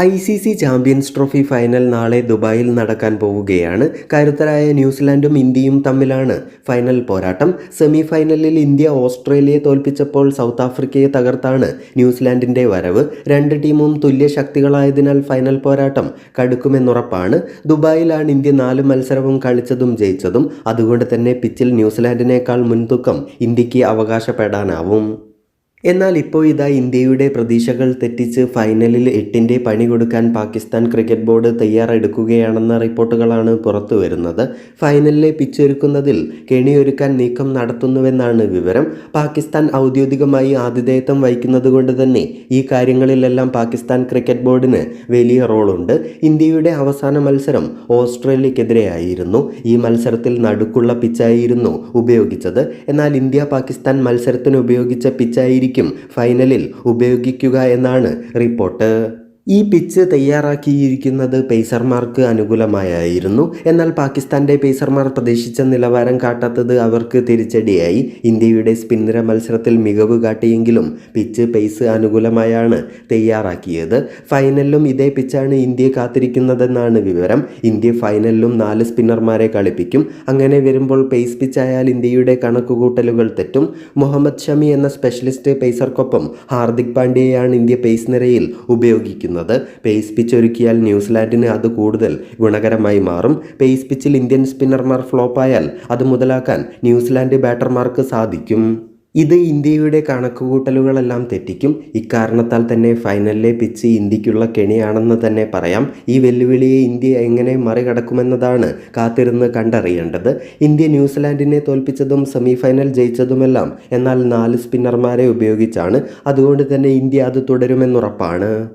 I C C champions trophy final നാളെ ദുബായിൽ നടക്കാൻ പോവുകയാണ്. കരുത്തരായ ന്യൂസിലാൻഡും ഇന്ത്യയും തമ്മിലാണ് ഫൈനൽ പോരാട്ടം. സെമി ഫൈനലിൽ ഇന്ത്യ ഓസ്ട്രേലിയയെ തോൽപ്പിച്ചപ്പോൾ സൗത്ത് ആഫ്രിക്കയെ തകർത്താണ് ന്യൂസിലാൻഡിന്റെ വരവ്. രണ്ട് ടീമും തുല്യ ശക്തികളായതിനാൽ ഫൈനൽ പോരാട്ടം കടുക്കുമെന്നുറപ്പാണ്. ദുബായിലാണ് ഇന്ത്യ നാല് മത്സരവും കളിച്ചതും ജയിച്ചതും. അതുകൊണ്ട് തന്നെ പിച്ചിൽ ന്യൂസിലാൻഡിനേക്കാൾ മുൻതൂക്കം ഇന്ത്യയ്ക്ക് അവകാശപ്പെടാനാവും. എന്നാൽ ഇപ്പോൾ ഇതാ ഇന്ത്യയുടെ പ്രതീക്ഷകൾ തെറ്റിച്ച് ഫൈനലിൽ എട്ടിന്റെ പണി കൊടുക്കാൻ പാകിസ്ഥാൻ ക്രിക്കറ്റ് ബോർഡ് തയ്യാറെടുക്കുകയാണെന്ന റിപ്പോർട്ടുകളാണ് പുറത്തു വരുന്നത് ഫൈനലിലെ പിച്ചൊരുക്കുന്നതിൽ കെണിയൊരുക്കാൻ നീക്കം നടത്തുന്നുവെന്നാണ് വിവരം. പാകിസ്ഥാൻ ഔദ്യോഗികമായി ആതിഥേയത്വം വഹിക്കുന്നത് കൊണ്ട് തന്നെ ഈ കാര്യങ്ങളിലെല്ലാം പാകിസ്ഥാൻ ക്രിക്കറ്റ് ബോർഡിന് വലിയ റോളുണ്ട്. ഇന്ത്യയുടെ അവസാന മത്സരം ഓസ്ട്രേലിയക്കെതിരെയായിരുന്നു. ഈ മത്സരത്തിൽ നടുക്കുള്ള പിച്ചായിരുന്നു ഉപയോഗിച്ചത്. എന്നാൽ ഇന്ത്യ പാകിസ്ഥാൻ മത്സരത്തിന് ഉപയോഗിച്ച പിച്ചായിരിക്കും ഫൈനലിൽ ഉപയോഗിക്കുക എന്നാണ് റിപ്പോർട്ട്. ഈ പിച്ച് തയ്യാറാക്കിയിരിക്കുന്നത് പേസർമാർക്ക് അനുകൂലമായായിരുന്നു. എന്നാൽ പാകിസ്ഥാന്റെ പേസർമാർ പ്രതീക്ഷിച്ച നിലവാരം കാട്ടാത്തത് അവർക്ക് തിരിച്ചടിയായി. ഇന്ത്യയുടെ സ്പിന്നര മത്സരത്തിൽ മികവ് കാട്ടിയെങ്കിലും പിച്ച് പേസ് അനുകൂലമായാണ് തയ്യാറാക്കിയത്. ഫൈനലിലും ഇതേ പിച്ചാണ് ഇന്ത്യ കാത്തിരിക്കുന്നതെന്നാണ് വിവരം. ഇന്ത്യ ഫൈനലിലും നാല് സ്പിന്നർമാരെ കളിപ്പിക്കും. അങ്ങനെ വരുമ്പോൾ പേസ് പിച്ചായാൽ ഇന്ത്യയുടെ കണക്കുകൂട്ടലുകൾ തെറ്റും. മുഹമ്മദ് ഷമി എന്ന സ്പെഷ്യലിസ്റ്റ് പേസർക്കൊപ്പം ഹാർദിക് പാണ്ഡ്യയാണ് ഇന്ത്യ പേസ് നിരയിൽ ഉപയോഗിക്കുന്നത്. പേസ് പിച്ച് ഒരുക്കിയാൽ ന്യൂസിലാൻഡിന് അത് കൂടുതൽ ഗുണകരമായി മാറും. പേസ് പിച്ചിൽ ഇന്ത്യൻ സ്പിന്നർമാർ ഫ്ലോപ്പായാൽ അത് മുതലാക്കാൻ ന്യൂസിലാൻഡ് ബാറ്റർമാർക്ക് സാധിക്കും. ഇത് ഇന്ത്യയുടെ കണക്കുകൂട്ടലുകളെല്ലാം തെറ്റിക്കും. ഇക്കാരണത്താൽ തന്നെ ഫൈനലിലെ പിച്ച് ഇന്ത്യക്കുള്ള കെണിയാണെന്ന് തന്നെ പറയാം. ഈ വെല്ലുവിളിയെ ഇന്ത്യ എങ്ങനെ മറികടക്കുമെന്നതാണ് കാത്തിരുന്ന് കണ്ടറിയേണ്ടത്. ഇന്ത്യ ന്യൂസിലാൻഡിനെ തോൽപ്പിച്ചതും സെമി ഫൈനൽ ജയിച്ചതുമെല്ലാം എന്നാൽ നാല് സ്പിന്നർമാരെ ഉപയോഗിച്ചാണ്. അതുകൊണ്ട് തന്നെ ഇന്ത്യ അത് തുടരുമെന്നുറപ്പാണ്.